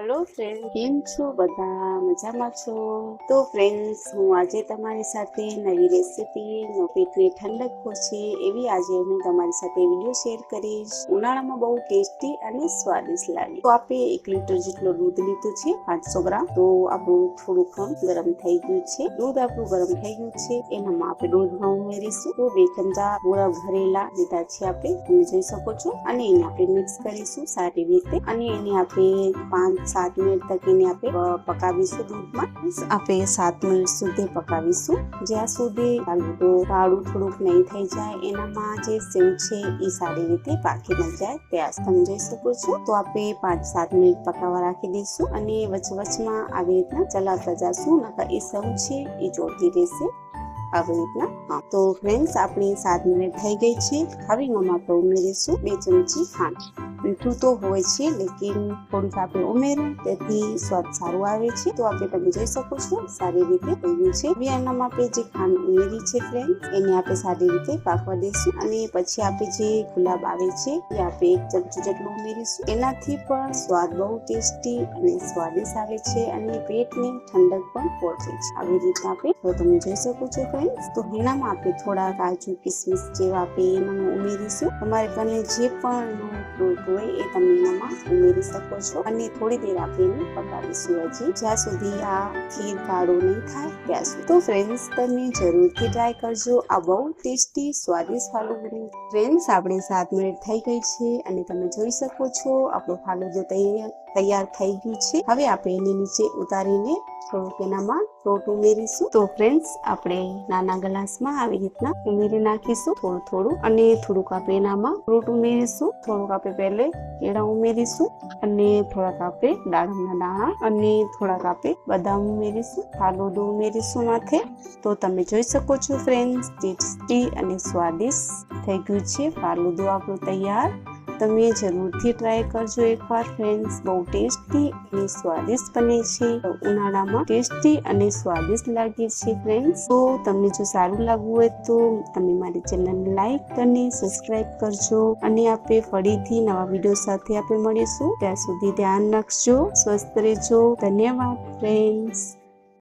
Hello friend કેમ છો બધા? મજામાં છો? તો ફ્રેન્ડ્સ હું આજે તમારી સાથે નવી રેસીપી પેટને ઠંડક પહોંચે એવી આજે હું તમારી સાથે વીડિયો શેર કરીશ. ઉનાળામાં બહુ ટેસ્ટી અને સ્વાદિષ્ટ લાગે. તો આપણે એક લીટર જેટલો દૂધ લીધું છે, પાંચસો ગ્રામ. તો આપણું થોડુંક ગરમ થઈ ગયું છે. દૂધ આપણું ગરમ થઈ ગયું છે. એનામાં આપણે દૂધમાં ઉમેરીશું. તો બે ચમચા પૂરા ભરેલા લીધા છે આપણે તમે જોઈ શકો છો. અને એને આપણે મિક્સ કરીશું સારી રીતે. અને એને આપણે પાંચ સાત મિનિટ તક એને આપણે પકાવીશું દૂધમાં. આપણે સાત મિનિટ સુધી પકાવીશું. જ્યાં સુધી આલું કાળું થોડુંક નહીં થઈ જાય, એનામાં જે સેવ છે એ સારી રીતે પાકી ન જાય ત્યાં તમે જોઈ શકો છો. તો આપણે પાંચ સાત મિનિટ પકાવવા રાખી દઈશું અને વચવચમાં વચમાં આવી રીતના ચલાવતા જશું, નકર એ સૌ છે એ જોડતી રહેશે. આવી રીતના. તો ફ્રેન્ડ્સ આપણી સાત મિનિટ થઈ ગઈ છે. હવે આમાં આપણે ઉમેરીશું. બે ચમચી ખાંડ. મીઠું તો હોય છે, લેકિન થોડુંક આપણે ઉમેરું, તેથી સ્વાદ સારું આવે છે. તો આપણે તમે જોઈ શકો છો, સારી રીતે થઈ છે. હવે એનામાં આપણે જે ખાંડ ઉમેરી છે ફ્રેન્ડ એને આપણે સારી રીતે પાકવા દઈશું અને પછી આપણે જે ગુલાબ આવે છે, એ આપણે એક ચમચી જેટલું ઉમેરીશું. એનાથી પણ સ્વાદ બહુ ટેસ્ટી અને સ્વાદિષ્ટ આવે છે અને પેટની ઠંડક પણ પહોંચે છે. આવી રીતે આપણે, તો તમે જોઈ શકો છો ફ્રેન્ડ્સ તો એનામાં આપણે થોડા કાજુ, કિસમિસ જેવા આપણે એનામાં ઉમેરીશું. તમારે કને જે પણ ફ્રૂટ હોય એ તમે એનામાં ઉમેરી શકો છો. અને થોડી દેર આપણે એને પકાવીશું હજી. જ્યાં સુધી આ ખીર કાળો નહીં થાય ત્યાં સુધી. તો ફ્રેન્ડ્સ તમે જરૂરથી ટ્રાય કરજો. આ બહુ ટેસ્ટી સ્વાદિષ્ટ ફાલુદા ફ્રેન્ડ્સ આપણે સાત મિનિટ થઈ ગઈ છે અને તમે જોઈ શકો છો આપણો ફાલુદો તૈયાર તૈયાર થઈ ગયું છે. હવે આપણે એની નીચે ઉતારીને થોડુંક એનામાં ફ્રૂટ ઉમેરીશું. તો ફ્રેન્ડ્સ આપણે નાના ગ્લાસમાં આવી રીતના ઉમેરી નાખીશું. થોડું થોડું અને થોડુંક આપણે એનામાં ફ્રૂટ ઉમેરીશું. થોડુંક આપણે પહેલે કેળા ઉમેરીશું અને થોડાક આપણે દાડમના દાણા અને થોડાક આપણે બદામ ઉમેરીશું. ફાલુદો ઉમેરીશું માથે. તો તમે જોઈ શકો છો ફ્રેન્ડ્સ ટેસ્ટી અને સ્વાદિષ્ટ થઈ ગયું છે. ફાલુદો આપણું તૈયાર. તમે જરૂરથી ટ્રાય કરજો એકવાર ફ્રેન્ડ્સ બહુ ટેસ્ટી અને સ્વાદિષ્ટ બને છે. ઉનાળામાં ટેસ્ટી અને સ્વાદિષ્ટ લાગે છે ફ્રેન્ડ્સ તો તમને જો સારું લાગવું હોય તો તમે મારી ચેનલને લાઈક અને સબસ્ક્રાઈબ કરજો. અને આપણે ફરીથી નવા વીડિયો સાથે આપણે મળીશું. ત્યાં સુધી ધ્યાન રાખજો, સ્વસ્થ રહેજો. ધન્યવાદ ફ્રેન્ડ્સ